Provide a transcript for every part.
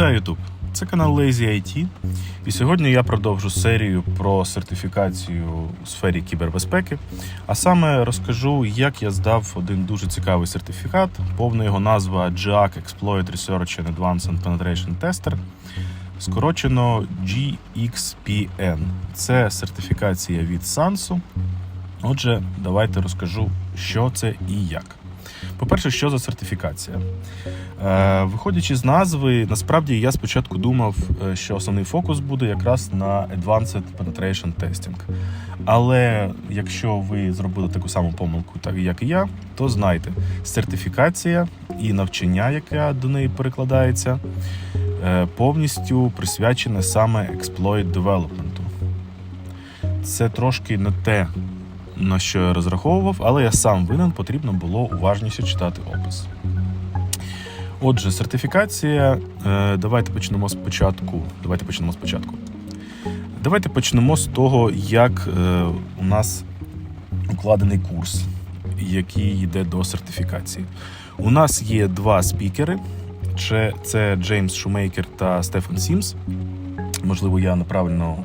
Вітаю YouTube! Це канал Lazy IT. І сьогодні я продовжу серію про сертифікацію у сфері кібербезпеки. А саме розкажу, як я здав один дуже цікавий сертифікат. Повна його назва GAC Exploit Research and Advanced Penetration Tester. Скорочено GXPN. Це сертифікація від SANSU. Отже, давайте розкажу, що це і як. По-перше, що за сертифікація? Е, виходячи з назви, насправді я спочатку думав, е, що основний фокус буде якраз на Advanced Penetration Testing. Але якщо ви зробили таку саму помилку, так як і я, то знайте, сертифікація і навчання, яке до неї перекладається, е, повністю присвячене саме Exploit Development. Це трошки не те, на що я розраховував, але я сам винен, потрібно було уважніше читати опис. Отже, сертифікація. Е, Давайте почнемо спочатку. Давайте почнемо спочатку. Давайте почнемо з того, як е, у нас укладений курс, який йде до сертифікації. У нас є два спікери: Це- Джеймс Шумейкер та Стефан Сімс. Можливо, я неправильно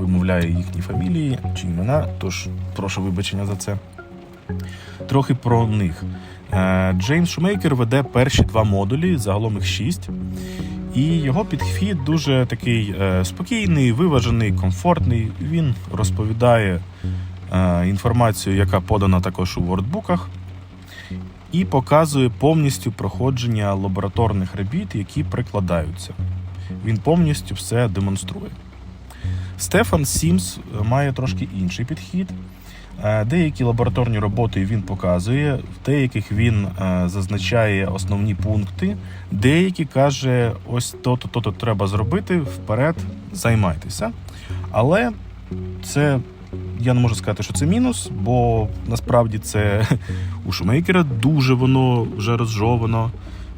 вимовляю їхні фамілії чи імена, тож прошу вибачення за це. Трохи про них. Е, Джеймс Шумейкер веде перші два модулі, загалом їх шість. І його підхід дуже такий е, спокійний, виважений, комфортний. Він розповідає е, інформацію, яка подана також у вордбуках, і показує повністю проходження лабораторних робіт, які прикладаються. Він повністю все демонструє. Стефан Сімс має трошки інший підхід. Е, Деякі лабораторні роботи він показує, в деяких він е, зазначає основні пункти, деякі каже, ось то-то, то-то треба зробити, вперед займайтеся. Але це я не можу сказати, що це мінус, бо насправді це у шумейкера дуже воно вже розжовано.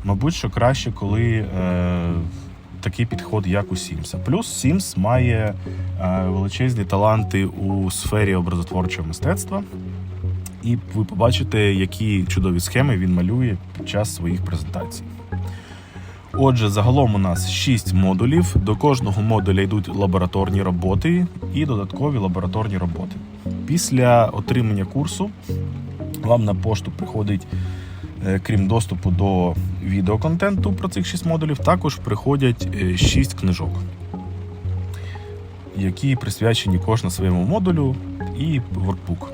Мабуть, що краще, коли е, такий підход, як у Сімса. Плюс Сімс має е, величезні таланти у сфері образотворчого мистецтва. І ви побачите, які чудові схеми він малює під час своїх презентацій. Отже, загалом у нас 6 модулів. До кожного модуля йдуть лабораторні роботи і додаткові лабораторні роботи. Після отримання курсу вам на пошту приходить, крім доступу до відеоконтенту про цих 6 модулів, також приходять 6 книжок, які присвячені кожна своєму модулю і воркбук.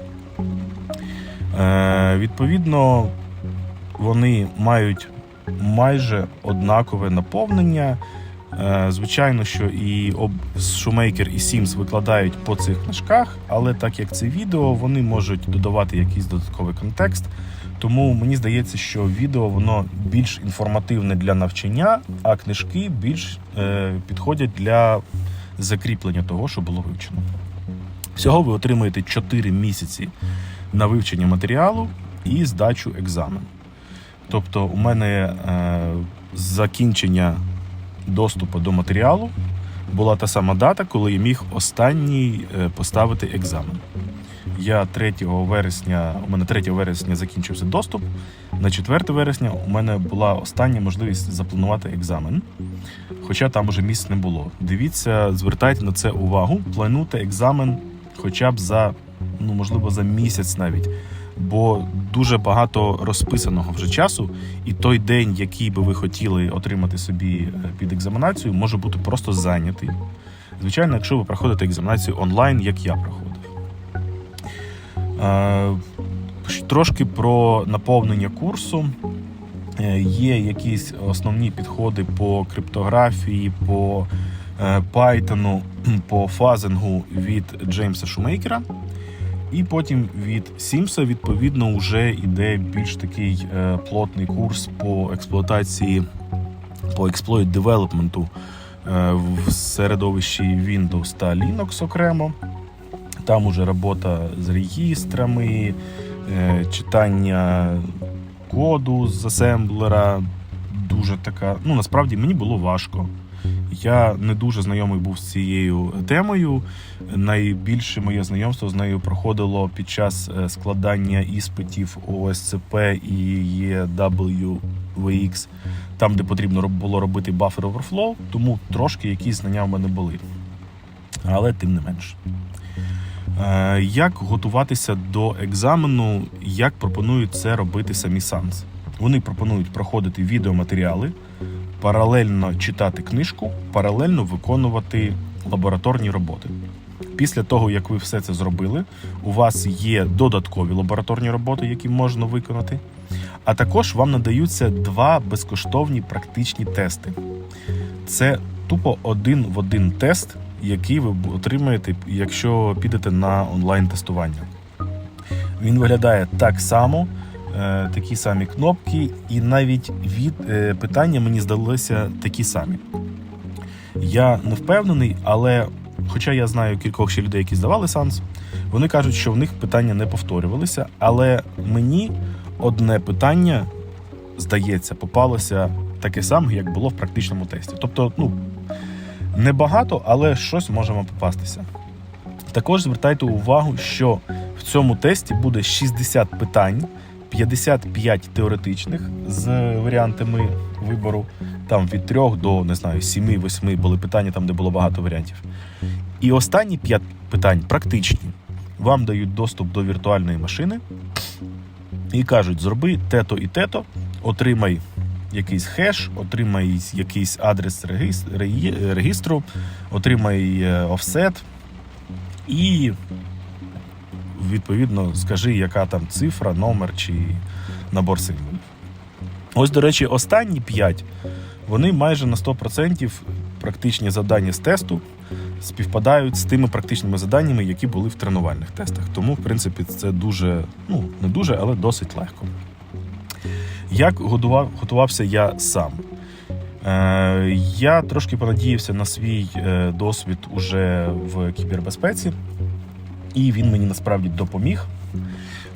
Е, відповідно, вони мають майже однакове наповнення. Е, Звичайно, що і Шумейкер і Сімс викладають по цих книжках, але так як це відео, вони можуть додавати якийсь додатковий контекст. Тому мені здається, що відео воно більш інформативне для навчання, а книжки більш е, підходять для закріплення того, що було вивчено. Всього ви отримаєте 4 місяці на вивчення матеріалу і здачу екзамену. Тобто, у мене е, закінчення доступу до матеріалу була та сама дата, коли я міг останній е, поставити екзамен. Я 3 вересня, у мене 3 вересня закінчився доступ. На 4 вересня у мене була остання можливість запланувати екзамен, хоча там уже місць не було. Дивіться, звертайте на це увагу, плануйте екзамен хоча б за, ну можливо, за місяць навіть. Бо дуже багато розписаного вже часу, і той день, який би ви хотіли отримати собі е, під екзаменацію, може бути просто зайнятий. Звичайно, якщо ви проходите екзаменацію онлайн, як я проходив. Е, Трошки про наповнення курсу. Е, Є якісь основні підходи по криптографії, по Python, по фазингу від Джеймса Шумейкера. І потім від Сімса, відповідно, вже йде більш такий е, плотний курс по експлуатації, по експлойт девелопменту е, в середовищі Windows та Linux окремо. Там уже робота з реєстрами, е, читання коду з асемблера, дуже така. Ну, насправді мені було важко. Я не дуже знайомий був з цією темою. Найбільше моє знайомство з нею проходило під час е, складання іспитів ОСЦП і EWVX, там, де потрібно було робити buffer overflow, тому трошки якісь знання в мене були. Але тим не менш. Е, Як готуватися до екзамену, як пропонують це робити самі САНС? Вони пропонують проходити відеоматеріали, паралельно читати книжку, паралельно виконувати лабораторні роботи. Після того, як ви все це зробили, у вас є додаткові лабораторні роботи, які можна виконати. А також вам надаються два безкоштовні практичні тести. Це тупо один в один тест, який ви отримаєте, якщо підете на онлайн-тестування. Він виглядає так само, такі самі кнопки, і навіть від е, питання мені здалися такі самі. Я не впевнений, але хоча я знаю кількох ще людей, які здавали санс, вони кажуть, що в них питання не повторювалися, але мені одне питання, здається, попалося таке саме, як було в практичному тесті. Тобто, ну, небагато, але щось можемо попастися. Також звертайте увагу, що в цьому тесті буде 60 питань, 55 теоретичних з варіантами вибору. Там від 3 до не знаю, 7-8 були питання, там де було багато варіантів. І останні 5 питань практичні. Вам дають доступ до віртуальної машини і кажуть: зроби те-то і те-то, отримай якийсь хеш, отримай якийсь адрес регістру, отримай е, офсет і відповідно скажи, яка там цифра, номер чи набор символів. Ось, до речі, останні 5 вони майже на 100% практичні завдання з тесту співпадають з тими практичними заданнями, які були в тренувальних тестах. Тому, в принципі, це дуже, ну, не дуже, але досить легко. Як годував, готувався я сам? Е, я трошки понадіявся на свій е, досвід уже в кібербезпеці, і він мені насправді допоміг.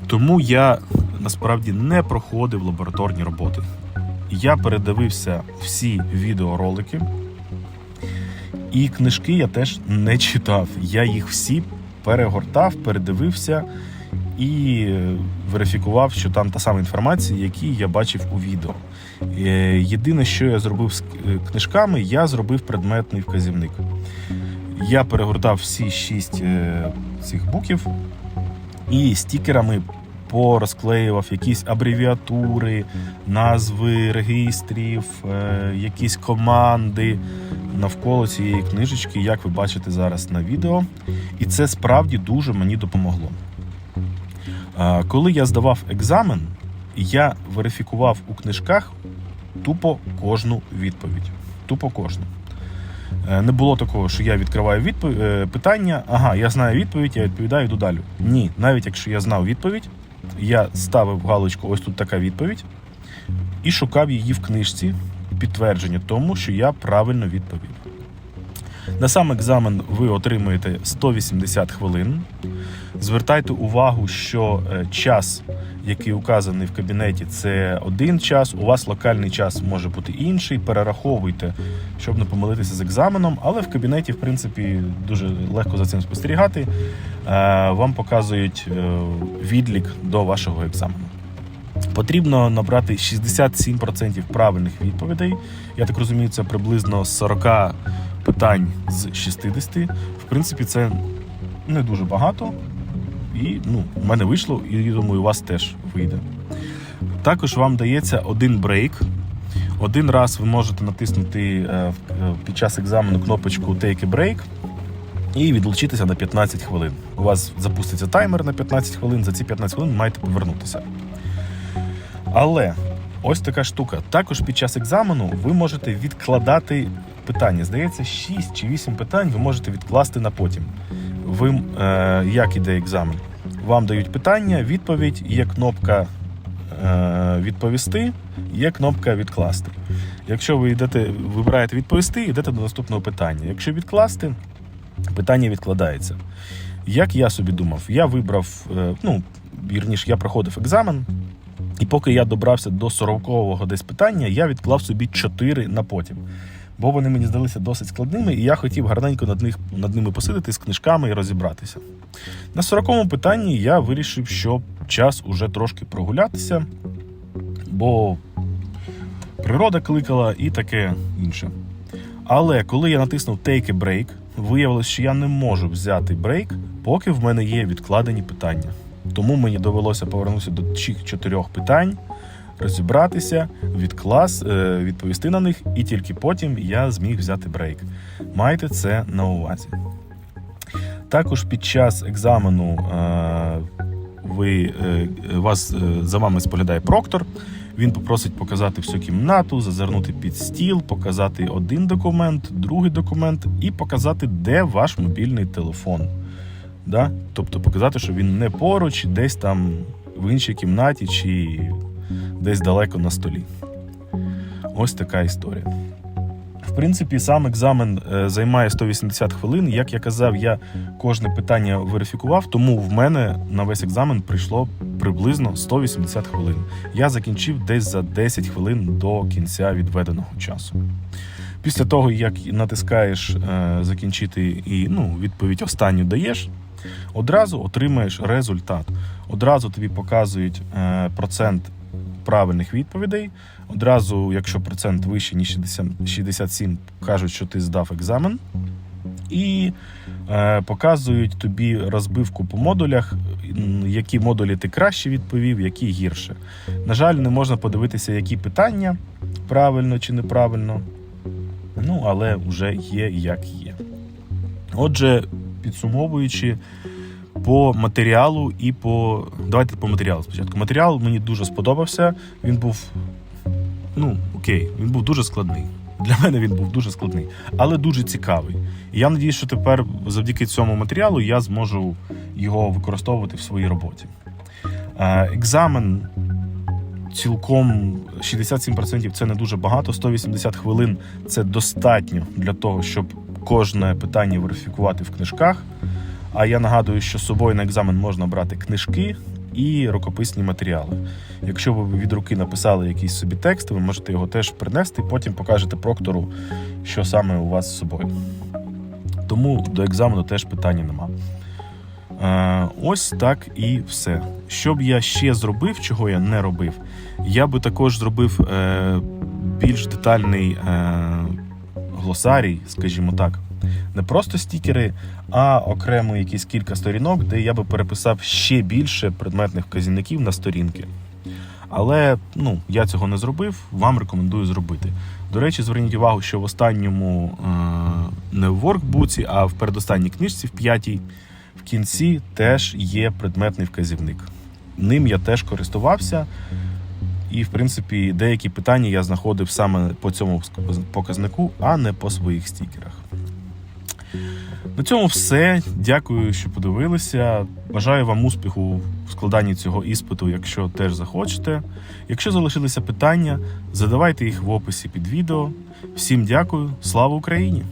Тому я насправді не проходив лабораторні роботи. Я передивився всі відеоролики, і книжки я теж не читав. Я їх всі перегортав, передивився і верифікував, що там та сама інформація, яку я бачив у відео. Е, Єдине, що я зробив з книжками, я зробив предметний вказівник. Я перегортав всі шість е, цих буків і стікерами порозклеював якісь абревіатури, назви регістрів, е, якісь команди навколо цієї книжечки, як ви бачите зараз на відео. І це справді дуже мені допомогло. Е, Коли я здавав екзамен, я верифікував у книжках тупо кожну відповідь. Тупо кожну. Е, Не було такого, що я відкриваю відпов... е, питання, ага, я знаю відповідь, я відповідаю, йду далі. Ні, навіть якщо я знав відповідь, я ставив галочку, ось тут така відповідь, і шукав її в книжці підтвердження тому, що я правильно відповів. На сам екзамен ви отримуєте 180 хвилин. Звертайте увагу, що е, час, який указаний в кабінеті, це один час. У вас локальний час може бути інший. Перераховуйте, щоб не помилитися з екзаменом. Але в кабінеті, в принципі, дуже легко за цим спостерігати. Е, Вам показують е, відлік до вашого екзамену. Потрібно набрати 67% правильних відповідей. Я так розумію, це приблизно 40 питань з 60. В принципі, це не дуже багато. І ну, в мене вийшло, і я думаю, у вас теж вийде. Також вам дається один брейк. Один раз ви можете натиснути е, е, під час екзамену кнопочку Take a Break і відлучитися на 15 хвилин. У вас запуститься таймер на 15 хвилин. За ці 15 хвилин маєте повернутися. Але ось така штука. Також під час екзамену ви можете відкладати питання. Здається, 6 чи 8 питань ви можете відкласти на потім. Ви, е, як іде екзамен? Вам дають питання, відповідь, є кнопка е, відповісти, є кнопка відкласти. Якщо ви йдете, вибираєте відповісти, йдете до наступного питання. Якщо відкласти, питання відкладається. Як я собі думав, я вибрав, е, ну, вірніше, я проходив екзамен, І поки я добрався до 40-го десь питання, я відклав собі 4 на потім. Бо вони мені здалися досить складними, і я хотів гарненько над, них, над ними посидити з книжками і розібратися. На 40-му питанні я вирішив, що час уже трошки прогулятися, бо природа кликала і таке інше. Але коли я натиснув Take a Break, виявилось, що я не можу взяти брейк, поки в мене є відкладені питання. Тому мені довелося повернутися до цих чотирьох питань, розібратися, відклас, е, відповісти на них, і тільки потім я зміг взяти брейк. Майте це на увазі. Також під час екзамену е, ви, е, вас, за вами споглядає проктор. Він попросить показати всю кімнату, зазирнути під стіл, показати один документ, другий документ і показати, де ваш мобільний телефон. Да? Тобто показати, що він не поруч, десь там в іншій кімнаті чи десь далеко на столі. Ось така історія. В принципі, сам екзамен е, займає 180 хвилин. Як я казав, я кожне питання верифікував, тому в мене на весь екзамен прийшло приблизно 180 хвилин. Я закінчив десь за 10 хвилин до кінця відведеного часу. Після того, як натискаєш е, закінчити і ну, відповідь останню даєш, одразу отримаєш результат. Одразу тобі показують е, процент правильних відповідей. Одразу, якщо процент вищий, ніж 60 67, кажуть, що ти здав екзамен. І е, показують тобі розбивку по модулях, які модулі ти краще відповів, які гірше. На жаль, не можна подивитися, які питання правильно чи неправильно. Ну, але вже є як є. Отже, підсумовуючи по матеріалу і по. Давайте по матеріалу спочатку. Матеріал мені дуже сподобався. Він був. Ну, окей, він був дуже складний. Для мене він був дуже складний, але дуже цікавий. І я надію, що тепер, завдяки цьому матеріалу, я зможу його використовувати в своїй роботі. Е, Екзамен цілком 67% це не дуже багато. 180 хвилин це достатньо для того, щоб кожне питання верифікувати в книжках. А я нагадую, що з собою на екзамен можна брати книжки і рукописні матеріали. Якщо ви від руки написали якийсь собі текст, ви можете його теж принести, потім покажете проктору, що саме у вас з собою. Тому до екзамену теж питання нема. Е, ось так і все. Що б я ще зробив, чого я не робив, я би також зробив е, більш детальний е, глосарій, скажімо так. Не просто стікери, а окремо якісь кілька сторінок, де я би переписав ще більше предметних вказівників на сторінки. Але ну, я цього не зробив, вам рекомендую зробити. До речі, зверніть увагу, що в останньому не в воркбуці, а в передостанній книжці, в п'ятій, в кінці теж є предметний вказівник. Ним я теж користувався, і, в принципі, деякі питання я знаходив саме по цьому показнику, а не по своїх стікерах. На цьому все. Дякую, що подивилися. Бажаю вам успіху в складанні цього іспиту, якщо теж захочете. Якщо залишилися питання, задавайте їх в описі під відео. Всім дякую, слава Україні!